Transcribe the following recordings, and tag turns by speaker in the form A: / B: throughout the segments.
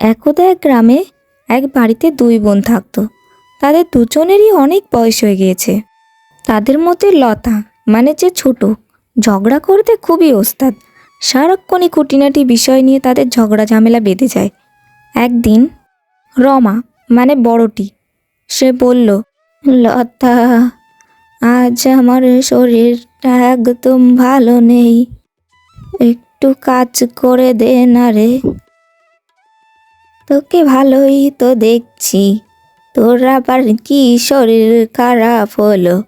A: একদা এক গ্রামে এক বাড়িতে দুই বোন থাকতো। তাদের দুজনেরই অনেক বয়স হয়ে গিয়েছে। তাদের মধ্যে লতা মানে যে ছোট, ঝগড়া করতে খুবই ওস্তাদ। সারাক্ষণই খুঁটিনাটি বিষয় নিয়ে তাদের ঝগড়া ঝামেলা বেঁধে যায়। একদিন রমা মানে বড়টি, সে বলল, লতা, আজ আমার শরীরটা একদম ভালো নেই। একটু কাজ করে দে না রে। তোকে ভালোই তো দেখছি। তোর আবার কি শরীর খারাপ হলো?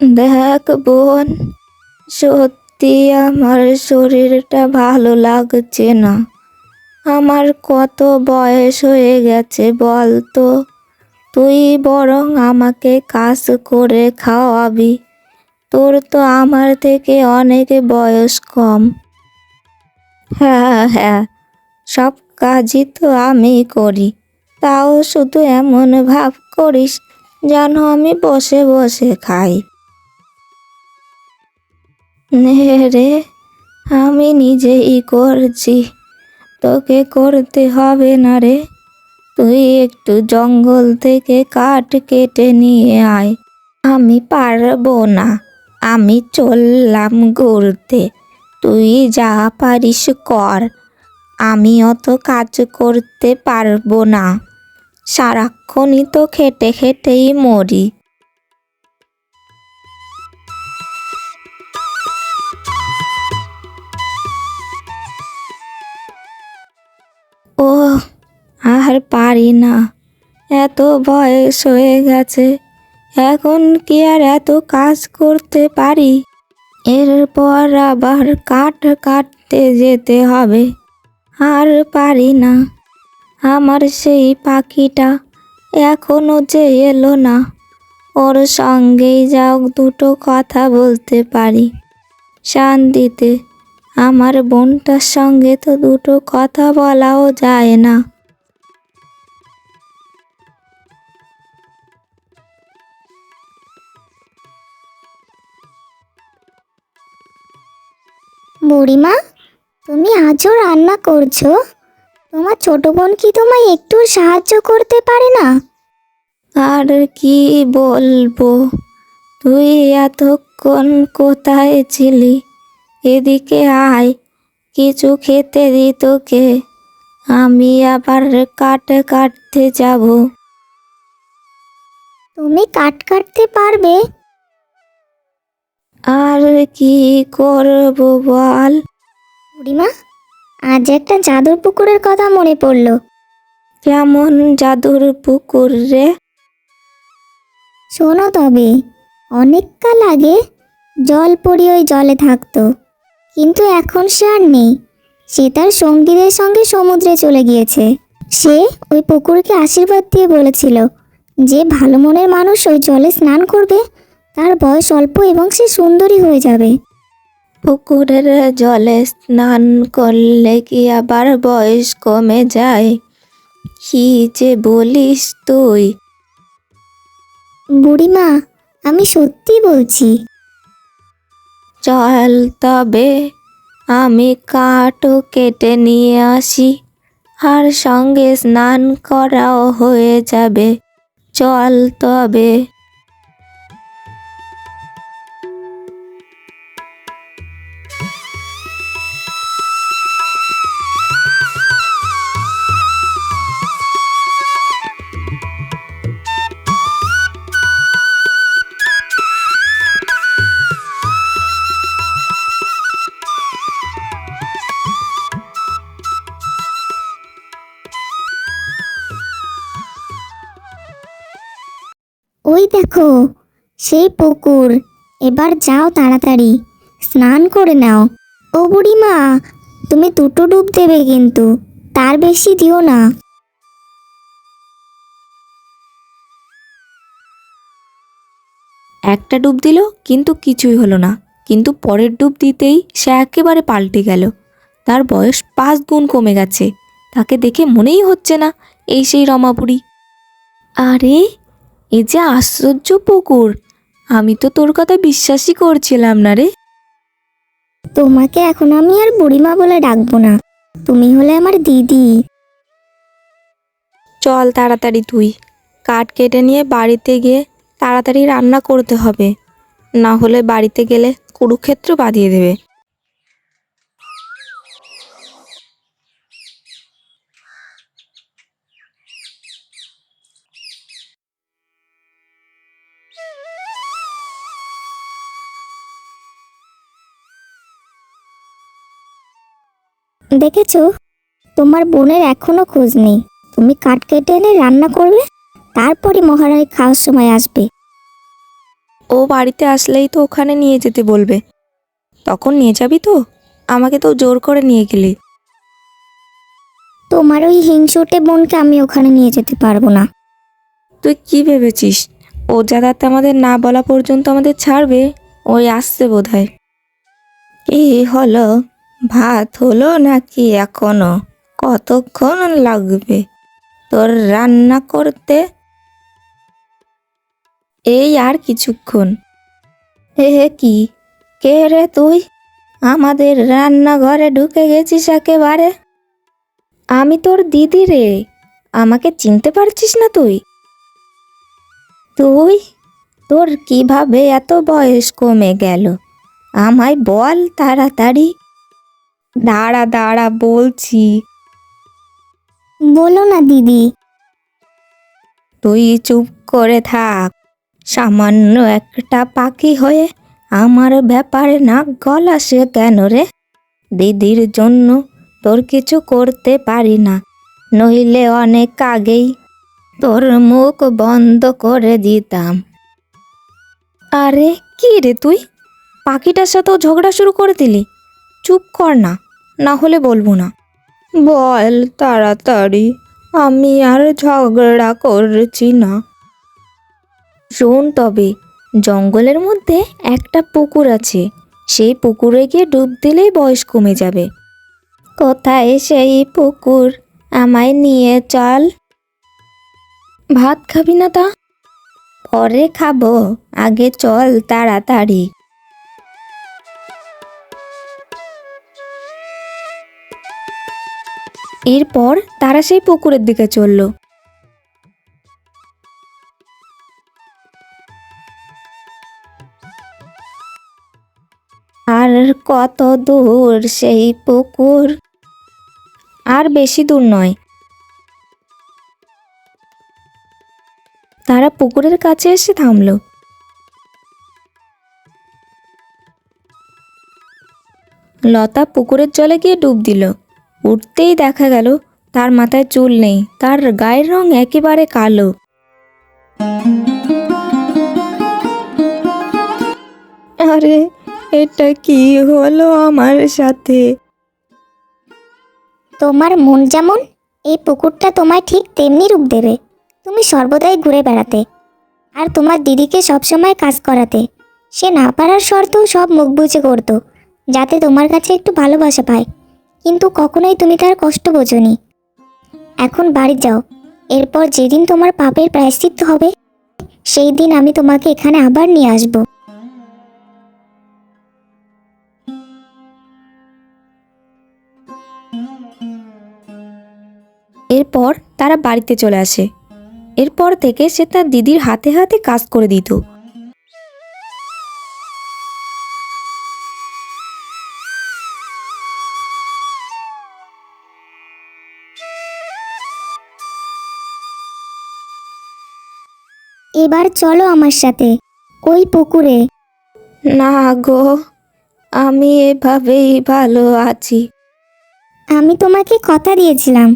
A: দেখ বোন, সত্যি আমার শরীরটা ভালো লাগছে না। আমার কত বয়স হয়ে গেছে বল তো। তুই বরং আমাকে কাজ করে খাওয়াবি। তোর তো আমার থেকে অনেক বয়স কম। হ্যাঁ হ্যাঁ সব কাজই তো আমি করি। তাও শুধু এমন ভাব করিস যেন আমি বসে বসে খাই। রে, আমি নিজেই করছি, তোকে করতে হবে না রে। তুই একটু জঙ্গল থেকে কাঠ কেটে নিয়ে আয়। আমি পারব না, আমি চললাম ঘুরতে। তুই যা পারিস কর। আমি অত কাজ করতে পারব না। সারাক্ষণই তো খেটে খেটেই মরি। ও আর পারি না। এত বয়স হয়ে গেছে। এখন কি আর এত কাজ করতে পারি? এরপর আবার কাঠ কাটতে যেতে হবে। আর পারি না। আমার সেই পাখিটা এখনও যে এলো না। ওর সঙ্গেই যাও, দুটো কথা বলতে পারি। শান্তিতে, আমার বোনটার সঙ্গে তো দুটো কথা বলাও যায় না।
B: বুড়িমা তুমি আজও রান্না করছ? তোমার ছোট বোন কি তোমায় একটু সাহায্য করতে পারে না?
A: আর কি বলব? তুই এতক্ষণ কোথায় ছিলি? এদিকে আয় কিছু খেতে দি তোকে। আমি আবার কাট কাটতে যাব।
B: তুমি কাট কাটতে পারবে?
A: আর কি করব বল?
B: বুড়িমা, আজ একটা জাদুর পুকুরের কথা মনে পড়ল।
A: কেমন জাদুর পুকুর রে?
B: শোনো তবে, অনেক কাল আগে জল পড়ি ওই জলে থাকতো, কিন্তু এখন সে আর নেই। সে তার সঙ্গীদের সঙ্গে সমুদ্রে চলে গিয়েছে। সে ওই পুকুরকে আশীর্বাদ দিয়ে বলেছিল, যে ভালো মনের মানুষ ওই জলে স্নান করবে, তার বয়স অল্প এবং সে সুন্দরী হয়ে যাবে।
A: পুকুরের জলে স্নান করলে কি আবার বয়স কমে যায়? কি যে বলিস তুই?
B: বুড়িমা আমি সত্যি বলছি।
A: চল তবে আমি কাঠও কেটে নিয়ে আসি আর সঙ্গে স্নান করাও হয়ে যাবে। চল তবে
B: দেখো, সেই পুকুর। এবার যাও তাড়াতাড়ি, স্নান করে নাও। ও বুড়িমা, তুমি দুটো ডুব দেবে কিন্তু, তার বেশি দিও না।
A: একটা ডুব দিল, কিন্তু কিছুই হলো না। কিন্তু পরের ডুব দিতেই সে একেবারে পাল্টে গেল। তার বয়স পাঁচ গুণ কমে গেছে। তাকে দেখে মনেই হচ্ছে না, এই সেই রমাপুরি আরে এ যে আশ্চর্য পুকুর। আমি তো তোর কথা বিশ্বাসই করছিলাম না রে।
B: তোমাকে এখন আমি আর বুড়িমা বলে ডাকবো না। তুমি হলে আমার দিদি।
A: চল তাড়াতাড়ি তুই। কাঠ কেটে নিয়ে বাড়িতে গিয়ে তাড়াতাড়ি রান্না করতে হবে। না হলে বাড়িতে গেলে কুরুক্ষেত্র বাঁধিয়ে দেবে।
B: দেখেছ? তোমার বোনের এখনও খোঁজ নেই। তুমি কাঠ কেটে এনে রান্না করবে তারপরে মহারানী খাওয়ার সময় আসবে।
A: ও বাড়িতে আসলেই তো ওখানে নিয়ে যেতে বলবে। তখন নিয়ে যাবি তো? আমাকে তো জোর করে নিয়ে গেলি।
B: তোমার ওই হিংসুটে বোনকে আমি ওখানে নিয়ে যেতে পারব না।
A: তুই কি ভেবেছিস? ও যাদাতে আমাদের না বলা পর্যন্ত আমাদের ছাড়বে? ওই আসছে বোধ হয় কি হলো ভাত হলো নাকি এখনও? কতক্ষণ লাগবে তোর রান্না করতে? এই আর কিছুক্ষণ। হে হে, কি? কে রে তুই? আমাদের রান্নাঘরে ঢুকে গেছিস একেবারে। আমি তোর দিদি রে। আমাকে চিনতে পারছিস না তুই? তুই? তোর কীভাবে এত বয়স কমে গেল? আমায় বল তাড়াতাড়ি। দাঁড়া দাঁড়া বলছি।
B: বলো না দিদি।
A: তুই চুপ করে থাক। সামান্য একটা পাখি হয়ে আমার ব্যাপারে নাক গলাসে কেন রে? দিদির জন্য তোর কিছু করতে পারি না। নইলে অনেক আগেই তোর মুখ বন্ধ করে দিতাম। আরে কি রে তুই? পাখিটার সাথেও ঝগড়া শুরু করে দিলি। চুপ কর না। না হলে বলব না। বল তাড়াতাড়ি, আমি আর ঝগড়া করছি না। শোন তবে, জঙ্গলের মধ্যে একটা পুকুর আছে। সেই পুকুরে গিয়ে ডুব দিলেই বয়স কমে যাবে। কোথায় সেই পুকুর? আমায় নিয়ে চল। ভাত খাবি না তা? পরে খাব। আগে চল তাড়াতাড়ি। এরপর তারা সেই পুকুরের দিকে চলল। আর কত দূর সেই পুকুর? আর বেশি দূর নয়। তারা পুকুরের কাছে এসে থামল। লতা পুকুরের জলে গিয়ে ডুব দিল। উঠতেই দেখা গেল তার মাথায় চুল নেই, তার গায়ের রং একেবারে কালো। আরে, এটা কি হলো আমার সাথে?
B: তোমার মন যেমন, এই পুকুরটা তোমায় ঠিক তেমনি রূপ দেবে। তুমি সর্বদাই ঘুরে বেড়াতে, আর তোমার দিদিকে সবসময় কাজ করাতে। সে না পারার শর্তেও সব মুখ বুঝে করতো, যাতে তোমার কাছে একটু ভালোবাসা পায়। কিন্তু কখনোই তুমি তার কষ্ট বোঝনি। এখন বাড়ি যাও। এরপর যেদিন তোমার পাপের প্রায়শ্চিত্ত হবে, সেই দিন আমি তোমাকে এখানে আবার নিয়ে আসব।
A: এরপর তারা বাড়িতে চলে আসে। এরপর থেকে সে তার দিদির হাতে হাতে কাজ করে দিত।
B: এবার চলো আমার সাথে ওই পুকুরে।
A: না গো আমি এভাবেই ভালো আছি।
B: আমি তোমাকে কথা দিয়েছিলাম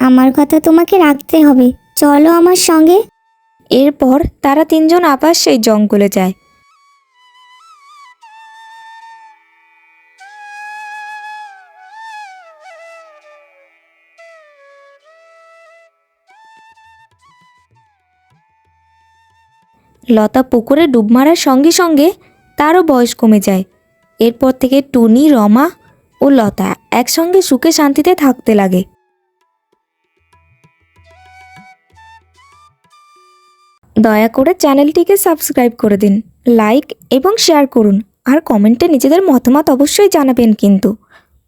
B: আমার কথা তোমাকে রাখতে হবে। চলো আমার সঙ্গে।
A: এরপর তারা তিনজন আবার সেই জঙ্গলে যায়। লতা পুকুরে ডুব মারার সঙ্গে সঙ্গে তারও বয়স কমে যায়। এরপর থেকে টুনি, রমা ও লতা একসঙ্গে সুখে শান্তিতে থাকতে লাগে। দয়া করে চ্যানেলটিকে সাবস্ক্রাইব করে দিন, লাইক এবং শেয়ার করুন, আর কমেন্টে নিজেদের মতামত অবশ্যই জানাবেন কিন্তু।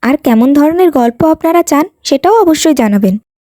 A: আর কেমন ধরনের গল্প আপনারা চান সেটাও অবশ্যই জানাবেন।